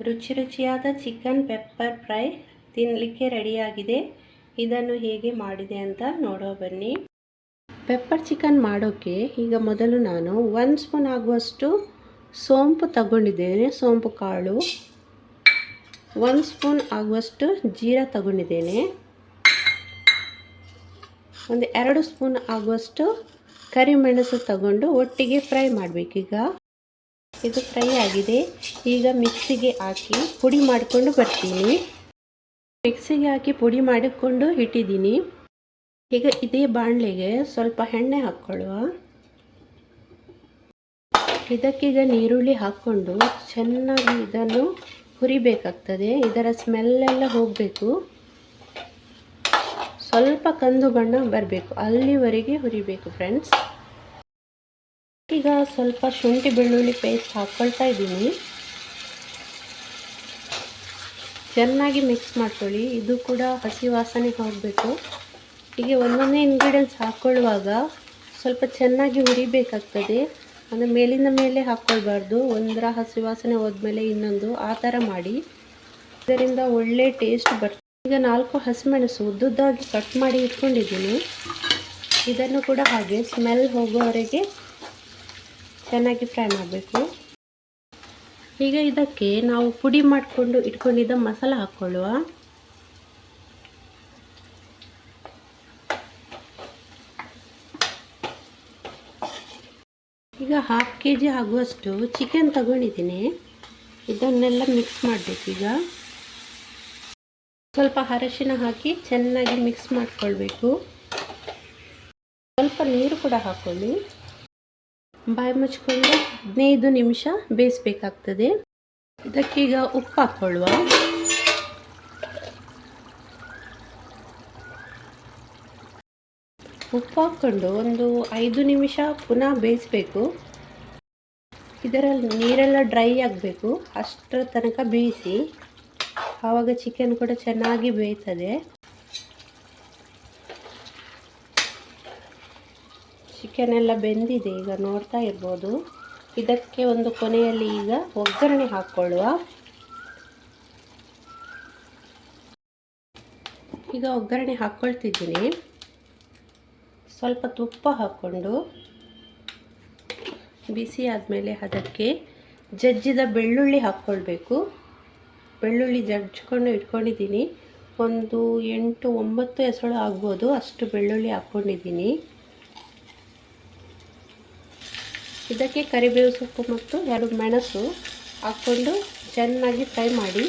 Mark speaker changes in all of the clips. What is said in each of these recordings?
Speaker 1: ರುಚಿ ರುಚಿಯಾದ chicken pepper fry ತಿನ್ನಲಿಕ್ಕೆ ರೆಡಿಯಾಗಿದೆ. ಇದನ್ನು ಹೇಗೆ ಮಾಡಿದೆ ಅಂತ ನೋಡೋ ಬನ್ನಿ. ಪೆಪ್ಪರ್ ಚಿಕನ್ ಮಾಡೋಕ್ಕೆ ಈಗ ಮೊದಲು ನಾನು ಒಂದು ಸ್ಪೂನ್ ಆಗುವಷ್ಟು ಸೋಂಪು ತಗೊಂಡಿದ್ದೇನೆ, ಸೋಂಪು ಕಾಳು. ಒಂದು ಸ್ಪೂನ್ ಆಗುವಷ್ಟು ಜೀರಾ ತಗೊಂಡಿದ್ದೇನೆ. ಒಂದು ಎರಡು ಸ್ಪೂನ್ ಆಗುವಷ್ಟು ಕರಿಮೆಣಸು ತಗೊಂಡು ಒಟ್ಟಿಗೆ ಫ್ರೈ ಮಾಡಬೇಕೀಗ. ಇದು ಫ್ರೈ ಆಗಿದೆ. ಈಗ ಮಿಕ್ಸಿಗೆ ಹಾಕಿ ಪುಡಿ ಮಾಡಿಕೊಂಡು ಬರ್ತೀನಿ. ಮಿಕ್ಸಿಗೆ ಹಾಕಿ ಪುಡಿ ಮಾಡಿಕೊಂಡು ಇಟ್ಟಿದ್ದೀನಿ. ಈಗ ಇದೇ ಬಾಣಲೆಗೆ ಸ್ವಲ್ಪ ಎಣ್ಣೆ ಹಾಕ್ಕೊಳ್ಳುವ. ಇದಕ್ಕೀಗ ನೀರುಳ್ಳಿ ಹಾಕ್ಕೊಂಡು ಚೆನ್ನಾಗಿ ಇದನ್ನು ಹುರಿಬೇಕಾಗ್ತದೆ. ಇದರ ಸ್ಮೆಲ್ಲೆಲ್ಲ ಹೋಗಬೇಕು. ಸ್ವಲ್ಪ ಕಂದು ಬಣ್ಣ ಬರಬೇಕು. ಅಲ್ಲಿವರೆಗೆ ಹುರಿಬೇಕು ಫ್ರೆಂಡ್ಸ್ ಈಗ ಸ್ವಲ್ಪ ಶುಂಠಿ ಬೆಳ್ಳುಳ್ಳಿ ಪೇಸ್ಟ್ ಹಾಕ್ಕೊಳ್ತಾ ಇದ್ದೀನಿ. ಚೆನ್ನಾಗಿ ಮಿಕ್ಸ್ ಮಾಡ್ಕೊಳ್ಳಿ. ಇದು ಕೂಡ ಹಸಿ ವಾಸನೆ ಹೋಗಬೇಕು. ಹೀಗೆ ಒಂದೊಂದೇ ಇಂಗ್ರೀಡಿಯೆಂಟ್ಸ್ ಹಾಕ್ಕೊಳ್ಳುವಾಗ ಸ್ವಲ್ಪ ಚೆನ್ನಾಗಿ ಹುರಿಬೇಕಾಗ್ತದೆ. ಅಂದರೆ ಮೇಲಿಂದ ಮೇಲೆ ಹಾಕ್ಕೊಳ್ಬಾರ್ದು ಒಂದರ ಹಸಿ ವಾಸನೆ ಹೋದ್ಮೇಲೆ ಇನ್ನೊಂದು ಆ ಥರ ಮಾಡಿ. ಇದರಿಂದ ಒಳ್ಳೆ ಟೇಸ್ಟ್ ಬರ್ತದೆ ಈಗ ನಾಲ್ಕು ಹಸಿಮೆಣಸು ಉದ್ದುದ್ದಾಗಿ ಕಟ್ ಮಾಡಿ ಇಟ್ಕೊಂಡಿದ್ದೀನಿ. ಇದನ್ನು ಕೂಡ ಹಾಗೆ ಸ್ಮೆಲ್ ಹೋಗೋವರೆಗೆ ಚೆನ್ನಾಗಿ ಫ್ರೈ ಮಾಡಬೇಕು. ಈಗ ಇದಕ್ಕೆ ನಾವು ಪುಡಿ ಮಾಡಿಕೊಂಡು ಇಟ್ಕೊಂಡಿದ್ದ ಮಸಾಲ ಹಾಕ್ಕೊಳ್ಳುವ. ಈಗ ಹಾಫ್ ಕೆ ಜಿ ಆಗುವಷ್ಟು ಚಿಕನ್ ತಗೊಂಡಿದ್ದೀನಿ. ಇದನ್ನೆಲ್ಲ ಮಿಕ್ಸ್ ಮಾಡಬೇಕೀಗ ಸ್ವಲ್ಪ ಅರಶಿನ ಹಾಕಿ ಚೆನ್ನಾಗಿ ಮಿಕ್ಸ್ ಮಾಡಿಕೊಳ್ಬೇಕು. ಸ್ವಲ್ಪ ನೀರು ಕೂಡ ಹಾಕ್ಕೊಳ್ಳಿ ಬಾಯಿ ಮುಚ್ಕೊಂಡು ಹದಿನೈದು ನಿಮಿಷ ಬೇಯಿಸ್ಬೇಕಾಗ್ತದೆ. ಇದಕ್ಕೀಗ ಉಪ್ಪು ಹಾಕ್ಕೊಳ್ಳುವ. ಉಪ್ಪು ಹಾಕ್ಕೊಂಡು ಒಂದು ಐದು ನಿಮಿಷ ಪುನಃ ಬೇಯಿಸ್ಬೇಕು. ಇದರಲ್ಲಿ ನೀರೆಲ್ಲ ಡ್ರೈ ಆಗಬೇಕು. ಅಷ್ಟರ ತನಕ ಬೇಯಿಸಿ. ಆವಾಗ ಚಿಕನ್ ಕೂಡ ಚೆನ್ನಾಗಿ ಬೇಯ್ತದೆ. ಚಿಕನ್ ಎಲ್ಲ ಬೆಂದಿದೆ, ಈಗ ನೋಡ್ತಾ ಇರ್ಬೋದು. ಇದಕ್ಕೆ ಒಂದು ಕೊನೆಯಲ್ಲಿ ಈಗ ಒಗ್ಗರಣೆ ಹಾಕ್ಕೊಳ್ಳುವ. ಈಗ ಒಗ್ಗರಣೆ ಹಾಕ್ಕೊಳ್ತಿದ್ದೀನಿ. ಸ್ವಲ್ಪ ತುಪ್ಪ ಹಾಕ್ಕೊಂಡು ಬಿಸಿ ಆದಮೇಲೆ ಅದಕ್ಕೆ ಜಜ್ಜಿದ ಬೆಳ್ಳುಳ್ಳಿ ಹಾಕ್ಕೊಳ್ಬೇಕು. ಬೆಳ್ಳುಳ್ಳಿ ಜಜ್ಜಿಕೊಂಡು ಇಟ್ಕೊಂಡಿದ್ದೀನಿ. ಒಂದು ಎಂಟು ಒಂಬತ್ತು ಹೆಸಳು ಆಗ್ಬೋದು, ಅಷ್ಟು ಬೆಳ್ಳುಳ್ಳಿ ಹಾಕ್ಕೊಂಡಿದ್ದೀನಿ. ಇದಕ್ಕೆ ಕರಿಬೇವು ಸೊಪ್ಪು ಮತ್ತು ಎರಡು ಮೆಣಸು ಹಾಕ್ಕೊಂಡು ಚೆನ್ನಾಗಿ ಫ್ರೈ ಮಾಡಿ.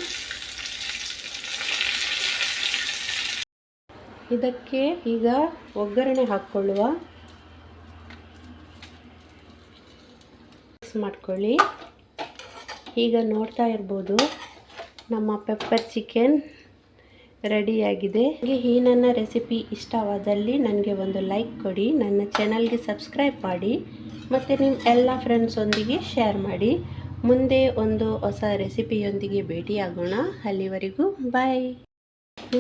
Speaker 1: ಇದಕ್ಕೆ ಈಗ ಒಗ್ಗರಣೆ ಹಾಕ್ಕೊಳ್ಳುವ. ಮಿಕ್ಸ್ ಮಾಡ್ಕೊಳ್ಳಿ. ಈಗ ನೋಡ್ತಾ ಇರ್ಬೋದು ನಮ್ಮ ಪೆಪ್ಪರ್ ಚಿಕನ್ ರೆಡಿಯಾಗಿದೆ. ಈ ನನ್ನ ರೆಸಿಪಿ ಇಷ್ಟವಾದಲ್ಲಿ ನನಗೆ ಒಂದು ಲೈಕ್ ಕೊಡಿ, ನನ್ನ ಚಾನಲ್ಗೆ ಸಬ್ಸ್ಕ್ರೈಬ್ ಮಾಡಿ, ಮತ್ತು ನಿಮ್ಮ ಎಲ್ಲ ಫ್ರೆಂಡ್ಸೊಂದಿಗೆ ಶೇರ್ ಮಾಡಿ. ಮುಂದೆ ಒಂದು ಹೊಸ ರೆಸಿಪಿಯೊಂದಿಗೆ ಭೇಟಿಯಾಗೋಣ. ಅಲ್ಲಿವರೆಗೂ ಬಾಯ್.